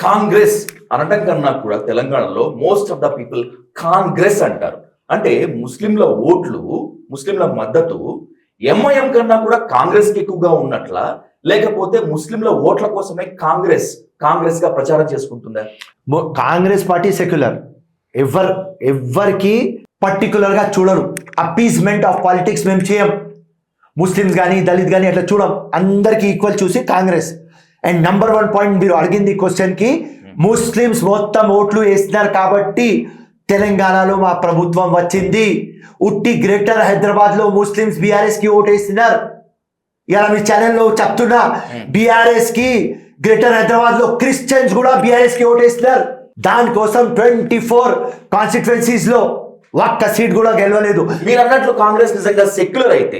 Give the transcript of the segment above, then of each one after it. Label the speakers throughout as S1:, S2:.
S1: కాంగ్రెస్ అనటం కన్నా కూడా తెలంగాణలో most of the people Congress అంటారు. అంటే ముస్లింల ఓట్లు ముస్లింల మద్దతు ఎంఐఎం కన్నా కూడా కాంగ్రెస్కి ఎక్కువగా ఉన్నట్ల లేకపోతే ముస్లింల ఓట్ల కోసమే కాంగ్రెస్ కాంగ్రెస్గా ప్రచారం చేసుకుంటుందా?
S2: Congress party secular. ఎవరు ఎవరికి పర్టికులర్గా చూడరు. అపీజ్మెంట్ ఆఫ్ పాలిటిక్స్ మేము చేయం. ముస్లిమ్స్ కానీ దళిత్ కానీ అట్లా చూడం. అందరికి ఈక్వల్ చూసి Congress. And number one point మీరు అడిగింది క్వశ్చన్కి ముస్లిమ్స్ మొత్తం ఓట్లు వేస్తున్నారు కాబట్టి తెలంగాణలో మా ప్రభుత్వం వచ్చింది. ఉట్టి గ్రేటర్ హైదరాబాద్లో ముస్లిమ్స్ బీఆర్ఎస్కి ఓటు వేస్తున్నారు ఇలా మీ ఛానల్లో చెప్తున్నా బీఆర్ఎస్కి గ్రేటర్ హైదరాబాద్లో క్రిస్టియన్స్ కూడా బీఆర్ఎస్కి ఓటేస్తున్నారు దానికోసం ట్వంటీ ఫోర్ కాన్స్టిట్యున్సీస్లో ఒక్క సీట్ కూడా గెలవలేదు.
S1: మీరు అన్నట్లు కాంగ్రెస్ నిజంగా సెక్యులర్ అయితే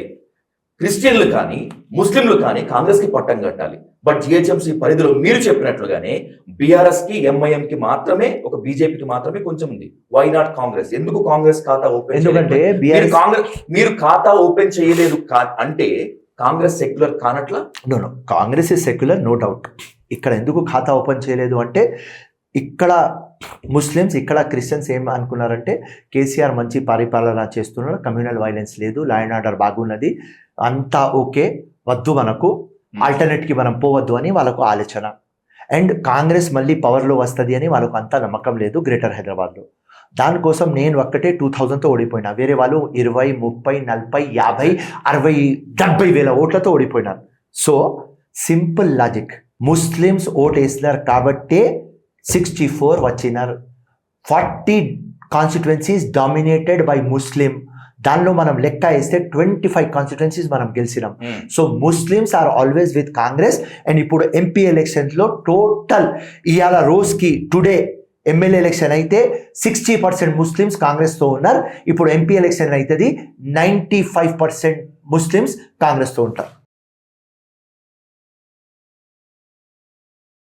S1: క్రిస్టియన్లు కానీ ముస్లింలు కానీ కాంగ్రెస్కి పట్టం కట్టాలి. బట్ జిహెచ్ఎంసీ పరిధిలో మీరు చెప్పినట్లుగానే బీఆర్ఎస్కి ఎంఐఎం కి మాత్రమే ఒక బీజేపీకి మాత్రమే కొంచెం ఉంది. Why not Congress? ఎందుకు కాంగ్రెస్ ఖాతా ఓపెన్
S2: ఎందుకంటే
S1: కాంగ్రెస్ మీరు ఖాతా ఓపెన్ చేయలేదు అంటే Congress secular కానట్లా?
S2: No no Congress is secular no doubt ఇక్కడ ఎందుకు ఖాతా ఓపెన్ చేయలేదు అంటే ఇక్కడ ముస్లిమ్స్ ఇక్కడ క్రిస్టియన్స్ ఏం అనుకున్నారంటే కేసీఆర్ మంచి పరిపాలన చేస్తున్నాడు కమ్యూనల్ వైలెన్స్ లేదు లా అండ్ ఆర్డర్ బాగున్నది అంతా ఓకే వద్దు మనకు ఆల్టర్నేట్కి మనం పోవద్దు అని వాళ్ళకు ఆలోచన. అండ్ కాంగ్రెస్ మళ్ళీ పవర్లో వస్తుంది అని వాళ్ళకు అంత నమ్మకం లేదు గ్రేటర్ హైదరాబాద్లో. దానికోసం నేను ఒక్కటే టూ థౌజండ్తో ఓడిపోయినా. వేరే వాళ్ళు ఇరవై ముప్పై నలభై యాభై అరవై డెబ్బై వేల ఓట్లతో ఓడిపోయినారు. So simple logic. Muslims vote వేసినారు కాబట్టే సిక్స్టీ ఫోర్ వచ్చినారు. Forty constituencies dominated by Muslim దానిలో మనం లెక్క వేస్తే ట్వంటీ ఫైవ్ కాన్స్టిట్యున్సీస్ మనం గెలిచినాం. So Muslims are always with Congress and ఇప్పుడు ఎంపీ ఎలక్షన్స్లో టోటల్ ఇవాళ రోజుకి టుడే ఎమ్మెల్యే ఎలక్షన్ అయితే సిక్స్టీ పర్సెంట్ ముస్లిమ్స్ కాంగ్రెస్తో ఉన్నారు. ఇప్పుడు ఎంపీ ఎలక్షన్ అవుతుంది నైంటీ ఫైవ్ పర్సెంట్ ముస్లిమ్స్ కాంగ్రెస్తో ఉంటారు.